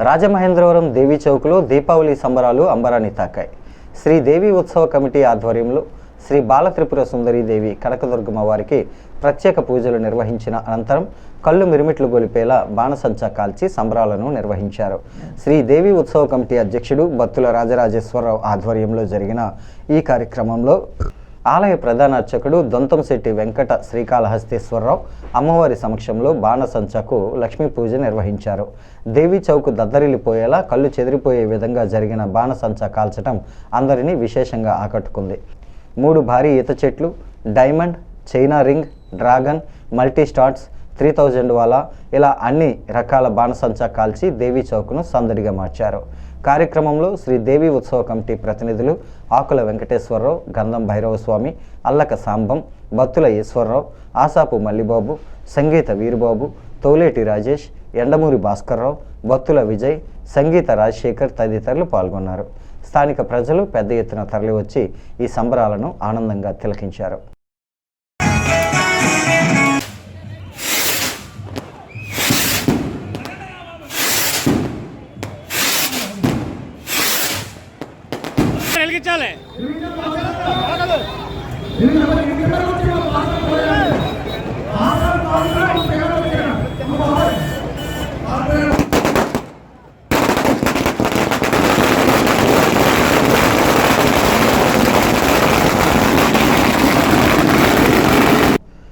రాజమహేంద్రవరం దేవీ చౌక్లో దీపావళి సంబరాలు అంబరాన్ని తాకాయి. శ్రీ దేవి ఉత్సవ కమిటీ ఆధ్వర్యంలో శ్రీ బాలత్రిపుర సుందరీ దేవి కనకదుర్గమ్మ వారికి ప్రత్యేక పూజలు నిర్వహించిన అనంతరం కళ్ళు మిరుమిట్లు గొలిపేలా బాణసంచా కాల్చి సంబరాలను నిర్వహించారు. శ్రీ దేవి ఉత్సవ కమిటీ అధ్యక్షుడు బత్తుల రాజరాజేశ్వరరావు ఆధ్వర్యంలో జరిగిన ఈ కార్యక్రమంలో ఆలయ ప్రధాన అర్చకుడు దొంతంశెట్టి వెంకట శ్రీకాళహస్తీశ్వరరావు అమ్మవారి సమక్షంలో బాణసంచకు లక్ష్మీ పూజ నిర్వహించారు. దేవి చౌక్ దద్దరిల్లిపోయేలా కళ్ళు చెదిరిపోయే విధంగా జరిగిన బాణసంచా కాల్చడం అందరినీ విశేషంగా ఆకట్టుకుంది. మూడు భారీ ఈత చెట్లు diamond China ring dragon multi starts three thousand వాలా ఇలా అన్ని రకాల బాణసంచా కాల్చి దేవీ చౌక్ను సందడిగా మార్చారు. కార్యక్రమంలో శ్రీ దేవి ఉత్సవ కమిటీ ప్రతినిధులు ఆకుల వెంకటేశ్వరరావు గంధం భైరవ స్వామి అల్లక సాంబం బత్తుల ఈశ్వరరావు ఆసాపు మల్లిబాబు సంగీత వీరుబాబు తోలేటి రాజేష్ ఎండమూరి భాస్కర్రావు బత్తుల విజయ్ సంగీత రాజశేఖర్ తదితరులు పాల్గొన్నారు. స్థానిక ప్రజలు పెద్ద ఎత్తున తరలివచ్చి ఈ సంబరాలను ఆనందంగా తిలకించారు. వెలిగించాలి.